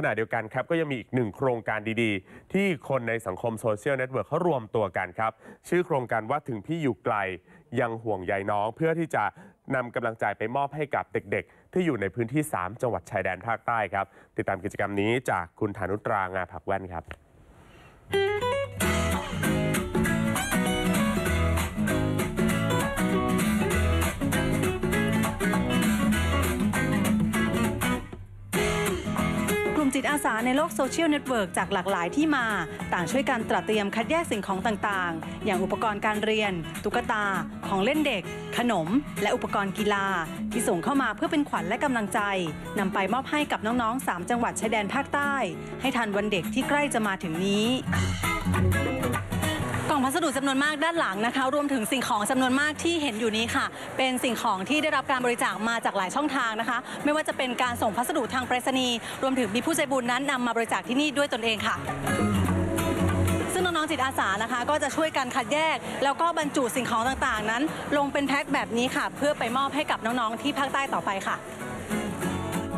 ขณะเดียวกันครับก็ยังมีอีกหนึ่งโครงการดีๆ ที่คนในสังคมโซเชียลเน็ตเวิร์กเขารวมตัวกันครับ ชื่อโครงการว่าถึงพี่อยู่ไกลยังห่วงใยน้อง เพื่อที่จะนำกำลังใจไปมอบให้กับเด็กๆ ที่อยู่ในพื้นที่ 3 จังหวัดชายแดนภาคใต้ครับ ติดตามกิจกรรมนี้จากคุณธานุตรางาผักแว่นครับ ลุ่มจิตอาสาในโลกโซเชียลเน็ตเวิร์กจากหลากหลายที่มา ต่างช่วยกันตระเตรียมคัดแยกสิ่งของต่างๆ อย่างอุปกรณ์การเรียน ตุ๊กตา ของเล่นเด็ก ขนม และอุปกรณ์กีฬา ที่ส่งเข้ามาเพื่อเป็นขวัญและกำลังใจนำไปมอบให้กับน้องๆ 3 จังหวัดชายแดนภาคใต้ ให้ทันวันเด็กที่ใกล้จะมาถึงนี้ พัสดุจำนวนมากด้านหลังนะคะ รวมถึงสิ่งของจำนวนมากที่เห็นอยู่นี้ค่ะ เป็นสิ่งของที่ได้รับการบริจาคมาจากหลายช่องทางนะคะ ไม่ว่าจะเป็นการส่งพัสดุทางไปรษณีย์รวมถึงมีผู้ใจบุญนั้นนำมาบริจาคที่นี่ด้วยตนเองค่ะซึ่งน้องๆจิตอาสานะคะ ก็จะช่วยกันคัดแยก แล้วก็บรรจุสิ่งของต่างๆ นั้น ลงเป็นแพ็คแบบนี้ค่ะ เพื่อไปมอบให้กับน้องๆที่ภาคใต้ต่อไปค่ะ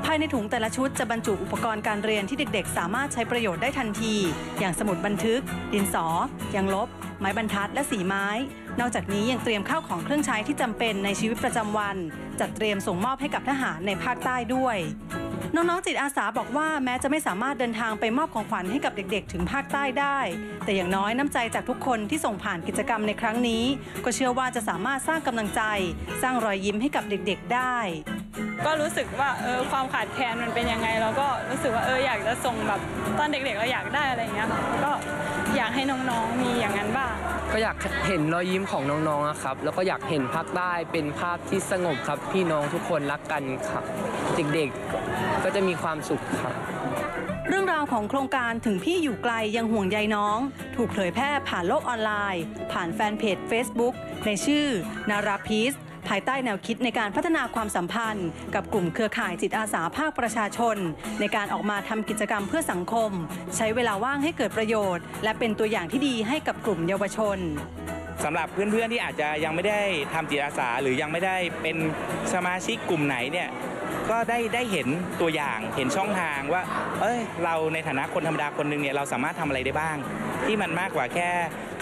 ภายในถุงแต่ละชุดจะบรรจุอุปกรณ์การเรียนที่เด็กๆ สามารถใช้ประโยชน์ได้ทันที อย่างสมุดบันทึก ดินสอยางลบ ไม้บรรทัด และสีไม้ นอกจากนี้ยังเตรียมข้าวของเครื่องใช้ที่จำเป็นในชีวิตประจำวัน จัดเตรียมส่งมอบให้กับทหารในภาคใต้ด้วยน้องๆจิตอาสาบอกว่าแม้จะไม่สามารถเดินทางไปมอบของขวัญให้กับเด็กๆ ถึงภาคใต้ได้ แต่อย่างน้อยน้ำใจจากทุกคนที่ส่งผ่านกิจกรรมในครั้งนี้ ก็เชื่อว่าจะสามารถสร้างกำลังใจ สร้างรอยยิ้มให้กับเด็กๆได้ ก็รู้สึกว่าเออความขาดแคลนมันเป็นยังไง เราก็รู้สึกว่าเอออยากจะส่งแบบตอนเด็กๆเราอยากได้อะไรอย่างเงี้ยค่ะก็อยากให้น้องๆมีอย่างนั้นบ้าง ก็อยากเห็นรอยยิ้มของน้องๆอะครับ แล้วก็อยากเห็นภาคใต้เป็นภาพที่สงบครับ พี่น้องทุกคนรักกันครับเด็กๆก็จะมีความสุขครับเรื่องราวของโครงการถึงพี่อยู่ไกลยังห่วงใยน้อง ถูกเผยแพร่ผ่านโลกออนไลน์ ผ่านแฟนเพจ Facebook ในชื่อนาราพีซ ภายใต้แนวคิดในการพัฒนาความสัมพันธ์ กับกลุ่มเครือข่ายจิตอาสาภาคประชาชน ในการออกมาทำกิจกรรมเพื่อสังคม ใช้เวลาว่างให้เกิดประโยชน์ และเป็นตัวอย่างที่ดีให้กับกลุ่มเยาวชนสำหรับเพื่อนๆที่อาจจะยังไม่ได้ทำจิตอาสา หรือยังไม่ได้เป็นสมาชิกกลุ่มไหนเนี่ยก็ได้ได้เห็นตัวอย่างเห็นช่องทางว่า เอ้ยเราในฐานะคนธรรมดาคนหนึ่งเนี่ยเราสามารถทำอะไรได้บ้าง ที่มันมากกว่าแค่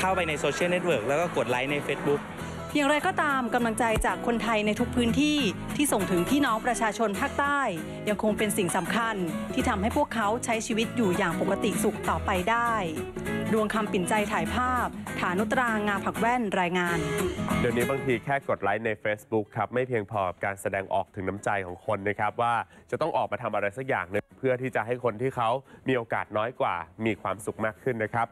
เข้าไปในโซเชียลเน็ตเวิร์กแล้วก็กดไลค์ใน Facebook อย่างไรก็ตามกำลังใจจากคนไทยในทุกพื้นที่ที่ส่งถึงพี่น้องประชาชนภาคใต้ ยังคงเป็นสิ่งสำคัญ ที่ทำให้พวกเขาใช้ชีวิตอยู่อย่างปกติสุขต่อไปได้ ดวงคำปิ่นใจถ่ายภาพ ฐานุตรางาผักแว่นรายงาน เดี๋ยวนี้บางทีแค่กดไลค์ใน Facebook ครับ ไม่เพียงพอกับการแสดงออกถึงน้ำใจของคนนะครับว่าจะต้องออกมาทำอะไรสักอย่างหนึงเพื่อที่จะให้คนที่เขามีโอกาสน้อยกว่า มีความสุขมากขึ้นนะครับ